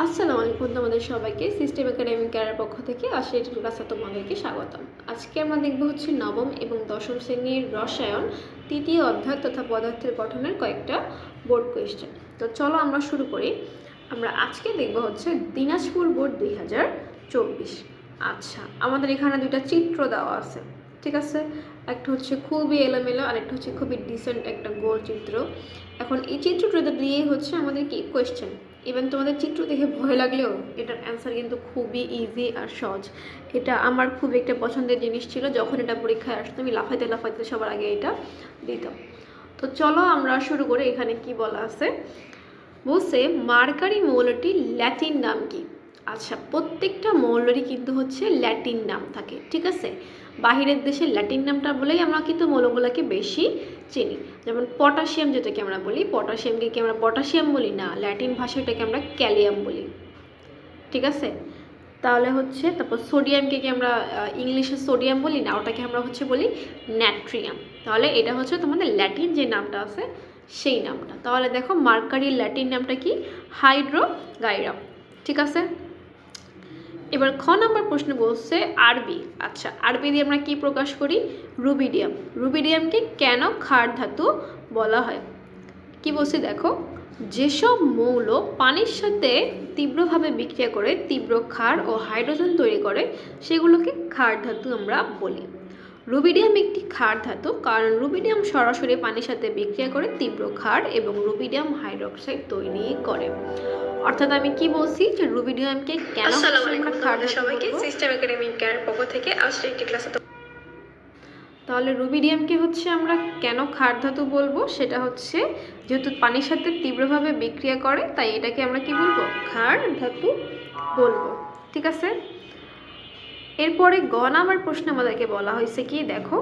আসসালামু আলাইকুম তোমাদের সবাইকে সিস্টেম একাডেমি ক্যারের পক্ষ থেকে আশি ক্লাসে তোমাদেরকে স্বাগতম। আজকে আমরা দেখব হচ্ছে নবম এবং দশম শ্রেণির রসায়ন, তৃতীয় অধ্যায় তথা পদার্থের গঠনের কয়েকটা বোর্ড কোয়েশ্চেন তো চলো আমরা শুরু করি। আমরা আজকে দেখব হচ্ছে দিনাজপুর বোর্ড দুই হাজার চব্বিশ। আচ্ছা আমাদের এখানে দুইটা চিত্র দেওয়া আছে। ঠিক আছে? একটা হচ্ছে খুবই এলোমেলো আর একটা হচ্ছে খুবই ডিসেন্ট একটা গোল চিত্র। এখন এই চিত্রটা দিয়ে হচ্ছে আমাদের কি? কোয়েশ্চেন ইভেন তোমাদের চিত্র দেখে ভয় লাগলেও এটার অ্যান্সার কিন্তু খুবই ইজি আর সহজ। এটা আমার খুব একটা পছন্দের জিনিস ছিল, যখন এটা পরীক্ষায় আসতো, আমি লাফাইতে লাফাইতে সবার আগে এটা দিতাম। তো চলো আমরা শুরু করে, এখানে কি বলা আছে? বলছে, মার্কারি মৌলটির ল্যাটিন নাম কি? আচ্ছা প্রত্যেকটা মৌলেরই কিন্তু হচ্ছে ল্যাটিন নাম থাকে, ঠিক আছে? বাহিরের দেশে ল্যাটিন নামটা বলেই আমরা কিন্তু মৌলগুলোকে বেশি চিনি। যেমন পটাশিয়াম যেটাকে আমরা বলি, পটাশিয়ামকে কি আমরা পটাশিয়াম বলি না, ল্যাটিন ভাষাটাকে আমরা ক্যালিয়াম বলি। ঠিক আছে? তাহলে হচ্ছে, তারপর সোডিয়ামকে কি আমরা ইংলিশে সোডিয়াম বলি না, ওটাকে আমরা হচ্ছে বলি ন্যাট্রিয়াম। তাহলে এটা হচ্ছে তোমাদের ল্যাটিন যে নামটা আছে, সেই নামটা। তাহলে দেখো মার্কারির ল্যাটিন নামটা কি? হাইড্রোগাইরাম। ঠিক আছে? এবার খ নম্বর প্রশ্ন বলছে আরবি। আচ্ছা আরবি দিয়ে আমরা কি প্রকাশ করি? রুবিডিয়াম। রুবিডিয়ামকে কেন ক্ষার ধাতু বলা হয়? কি বলছে দেখো? যেসব মৌল পানির সাথে তীব্রভাবে বিক্রিয়া করে, তীব্র ক্ষার ও হাইড্রোজেন তৈরি করে, সেগুলোকে ক্ষার ধাতু আমরা বলি। রুবিডিয়াম একটি ক্ষার ধাতু, কারণ রুবিডিয়াম সরাসরি পানির সাথে বিক্রিয়া করে তীব্র ক্ষার এবং রুবিডিয়াম হাইড্রোক্সাইড তৈরি করে। অর্থাৎ আমি কি বলছি যে কেন ক্ষার তোমাদের ধাতু সবাইকে সিস্টেম একাডেমি কেয়ার পক্ষ থেকে আজকে একটি ক্লাসে তাহলে রুবিডিয়ামকে হচ্ছে আমরা কেন ক্ষার ধাতু বলব? সেটা হচ্ছে যেহেতু পানির সাথে তীব্রভাবে বিক্রিয়া করে তাই এটাকে আমরা কি বলব? ক্ষার ধাতু বলব। ঠিক আছে? এরপরে গ নাম্বার প্রশ্ন আমাদেরকে বলা হয়েছে কি? দেখো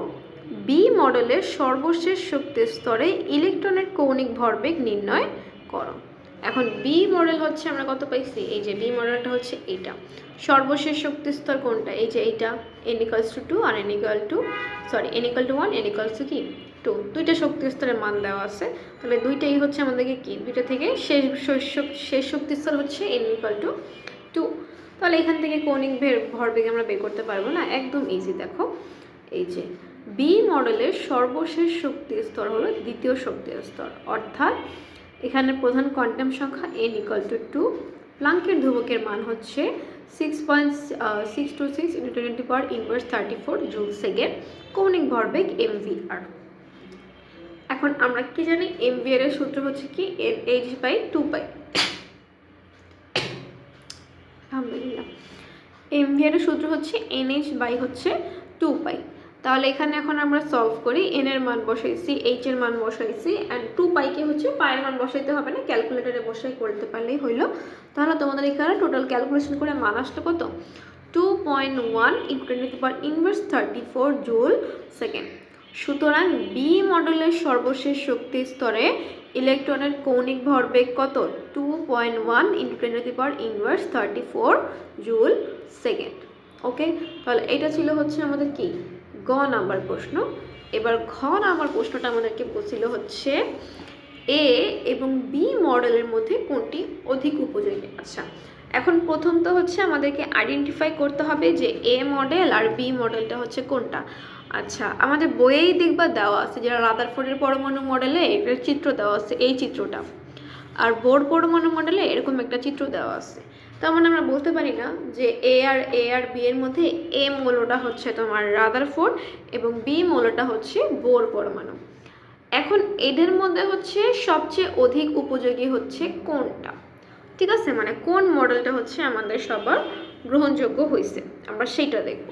বি মডেলের সর্বশেষ শক্তি স্তরে ইলেকট্রনের কৌণিক ভরবেগ নির্ণয় করো। এখন বি মডেল হচ্ছে আমরা কত পাইছি? এই যে বি মডেলটা হচ্ছে এইটা। সর্বশেষ শক্তি স্তর কোনটা? এই যে এইটা এন ইকালস টু টু আর n equal two sorry n equal two one n equals two কি? টু দুইটা শক্তি স্তরের মান দেওয়া আছে। তাহলে দুইটাই হচ্ছে আমাদেরকে কি? দুইটা থেকে শেষ শেষ- শেষ শক্তি স্তর হচ্ছে এন ইকাল টু টু তাহলে এখান থেকে কৌণিক ভের ভরবেগ আমরা বের করতে পারব না? একদম ইজি দেখো। এই যে বি মডেলের সর্বশেষ শক্তি স্তর হলো দ্বিতীয় শক্তি স্তর অর্থাৎ এখানে প্রধান কোয়ান্টাম সংখ্যা এন ইকাল টু টু প্লাঙ্কের ধ্রুবকের মান হচ্ছে six point six two six into twenty power inverse thirty four joule second কৌণিক ভরবেগ এম ভি আর এখন আমরা কি জানি? এম এর সূত্র হচ্ছে কি? N h by two pi আলহামদুলিল্লাহ এম এর সূত্র হচ্ছে এন এইচ বাই হচ্ছে টু পাই তাহলে এখানে এখন আমরা সলভ করি এন এর মান বসাইছি এইচ এর মান বসাইছি অ্যান্ড টু পাইকে হচ্ছে পায়ের মান বসাইতে হবে না ক্যালকুলেটারে বসাই করতে পারলেই হইল। তাহলে তোমাদের এখানে টোটাল ক্যালকুলেশন করে মান আসলো কত? Two point one into per inverse thirty four joule second সুতরাং বি মডেলের সর্বশেষ শক্তি স্তরে ইলেকট্রনের কৌণিক ভরবেগ কত? Two point one into power inverse thirty four joule second okay তাহলে এটা ছিল হচ্ছে আমাদের কি? গ নাম্বার প্রশ্ন। এবার ঘ নাম্বার প্রশ্নটা আমাদেরকে বলছিল হচ্ছে এ এবং বি মডেলের মধ্যে কোনটি অধিক উপযোগী? আচ্ছা এখন প্রথম তো হচ্ছে আমাদেরকে আইডেন্টিফাই করতে হবে যে এ মডেল আর বি মডেলটা হচ্ছে কোনটা। আচ্ছা আমাদের বইয়েই দেখবা দেওয়া আছে যারা রাদারফোর্ডের পরমাণু মডেলে এটার চিত্র দেওয়া আছে, এই চিত্রটা। আর বোর পরমাণু মডেলে এরকম একটা চিত্র দেওয়া আছে। তার মানে আমরা বলতে পারি না যে এ আর এ আর বি এর মধ্যে এ মৌলটা হচ্ছে তোমার রাদারফোর্ড এবং বি মৌলটা হচ্ছে বোর পরমাণু। এখন এদের মধ্যে হচ্ছে সবচেয়ে অধিক উপযোগী হচ্ছে কোনটা? ঠিক আছে? মানে কোন মডেলটা হচ্ছে আমাদের সবার গ্রহণযোগ্য হয়েছে আমরা সেইটা দেখব।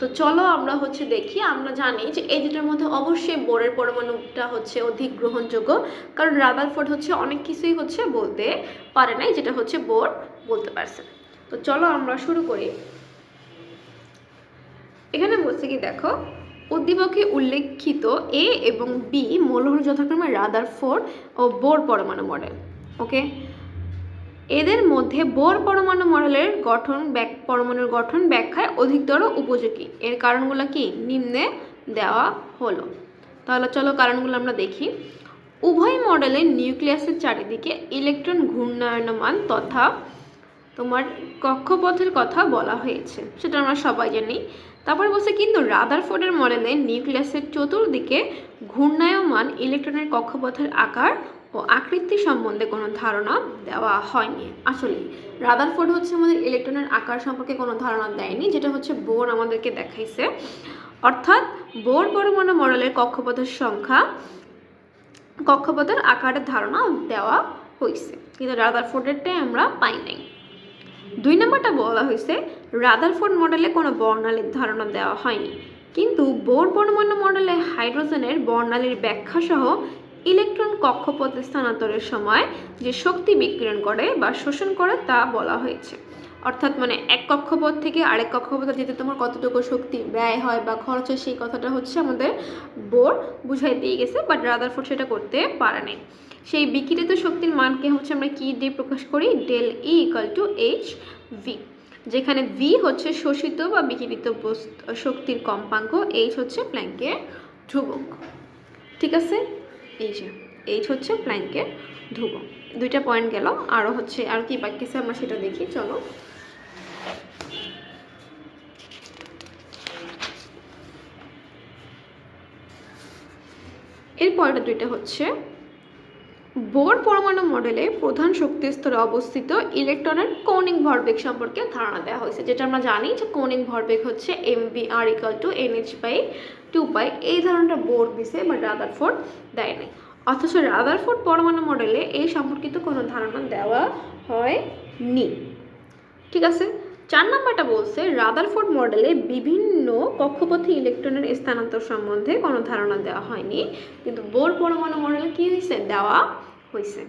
তো চলো আমরা হচ্ছে দেখি, আমরা জানি যে এই দুটোর মধ্যে অবশ্যই বোরের পরমাণুটা হচ্ছে অধিক গ্রহণযোগ্য, কারণ রাদারফোর্ড হচ্ছে অনেক কিছুই হচ্ছে বলতে পারে নাই, যেটা হচ্ছে বোর। বলতে পারছে। তো চলো আমরা শুরু করি। এখানে বলছে কি, দেখো, উদ্দীপকে উল্লেখিত এ এবং বি মৌল হল যথাক্রমে রাদার ফোর ও বোর পরমাণু মডেল, ওকে? এদের মধ্যে বোর পরমাণু মডেলের গঠন ব্যাক, পরমাণুর গঠন ব্যাখ্যায় অধিকতর উপযোগী। এর কারণগুলো কি? নিম্নে দেওয়া হলো। তাহলে চলো কারণগুলো আমরা দেখি। উভয় মডেলের নিউক্লিয়াসের চারিদিকে ইলেকট্রন ঘূর্ণায়নমান তথা তোমার কক্ষপথের কথা বলা হয়েছে। সেটা আমরা সবাই জানি। তারপর বলছে, কিন্তু রাদারফোর্ডের মডেলে নিউক্লিয়াসের চতুর্দিকে ঘূর্ণায়মান ইলেকট্রনের কক্ষপথের আকার ও আকৃতি সম্বন্ধে কোনো ধারণা দেওয়া হয়নি। আসলে, রাদারফোর্ড হচ্ছে আমাদের ইলেকট্রনের আকার সম্পর্কে কোনো ধারণা দেয়নি, যেটা হচ্ছে বোর আমাদেরকে দেখাইছে। অর্থাৎ বোর পরমাণু মডেলের কক্ষপথের সংখ্যা কক্ষপথের আকারের ধারণা দেওয়া হয়েছে কিন্তু রাদারফোর্ডেরটাই আমরা পাই নাই। দুই নম্বরটা বলা হয়েছে, রাদারফোর্ড মডেলে কোনো বর্ণালীর ধারণা দেওয়া হয়নি। কিন্তু বোর পরমাণু মডেলে হাইড্রোজেনের বর্ণালীর ব্যাখ্যা সহ ইলেকট্রন কক্ষপথে স্থানান্তরের সময় যে শক্তি বিকিরণ করে বা শোষণ করে তা বলা হয়েছে। অর্থাৎ মানে এক কক্ষপথ থেকে আরেক কক্ষপথে যেতে তোমার কতটুকু শক্তি ব্যয় হয় বা খরচ হয় সেই কথাটা হচ্ছে আমাদের বোর বুঝাই দিয়ে গেছে বাট রাদারফোর্ড সেটা করতে পারে নাই সেই বিকিরিত শক্তির মানকে হচ্ছে আমরা কি দিয়ে প্রকাশ করি? Del E equal to H V যেখানে ভি হচ্ছে শোষিত বা বিকিরিত শক্তির কম্পাঙ্ক এইচ হচ্ছে প্ল্যাঙ্কের ধ্রুবক। ঠিক আছে? এই যে এইচ হচ্ছে প্ল্যাঙ্কের ধ্রুবক। দুইটা পয়েন্ট গেল আরও হচ্ছে আর কি বাকি আমরা সেটা দেখি, চলো। এরপরটা দুইটা হচ্ছে বোর পরমাণু মডেলে প্রধান শক্তি স্তরে অবস্থিত ইলেকট্রনের কৌণিক ভরবেগ সম্পর্কে ধারণা দেওয়া হয়েছে, যেটা আমরা জানি যে কৌণিক ভরবেগ হচ্ছে M V R equal to n h by two by এই ধারণাটা বোর দিছে বাট রাদারফোর্ড দেয় নাই অথচ রাদারফোর্ড পরমাণু মডেলে এই সম্পর্কিত কোনো ধারণা দেওয়া হয়নি। ঠিক আছে? চার নাম্বারটা বলছে, রাদারফোর্ড মডেলে বিভিন্ন কক্ষপথে ইলেকট্রনের স্থানান্তর সম্বন্ধে কোনো ধারণা দেওয়া হয়নি। কিন্তু বোর পরমাণু মডেলে কী হয়েছে? দেওয়া হয়েছে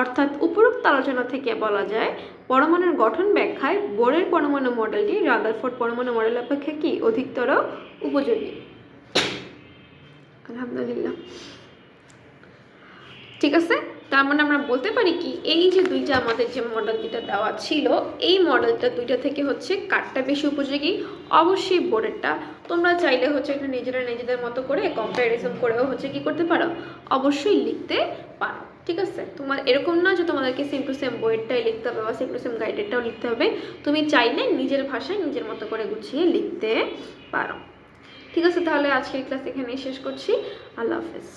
অর্থাৎ উপরোক্ত আলোচনা থেকে বলা যায়, পরমাণুর গঠন ব্যাখ্যায় বোরের পরমাণু মডেলটি রাদারফোর্ড পরমাণু মডেল অপেক্ষা কি অধিকতর উপযোগী? আলহামদুলিল্লাহ। ঠিক আছে? তার মানে আমরা বলতে পারি কি, এই যে দুইটা আমাদের যে মডেল দুইটা দেওয়া ছিল, এই মডেলটা দুইটা থেকে হচ্ছে কারটা বেশি উপযোগী? অবশ্যই বোর্ডেরটা তোমরা চাইলে হচ্ছে এটা নিজেরা নিজেদের মতো করে কম্প্যারিজন করেও হচ্ছে কি করতে পারো? অবশ্যই লিখতে পারো। ঠিক আছে? তোমার এরকম না যে তোমাদেরকে সেম টু সেম বইয়েরটাই লিখতে হবে বা সেম টু সেম গাইডেডটাও লিখতে হবে। তুমি চাইলে নিজের ভাষায় নিজের মতো করে গুছিয়ে লিখতে পারো। ঠিক আছে, তাহলে আজকের ক্লাস এখানেই শেষ করছি। আল্লাহ হাফেজ।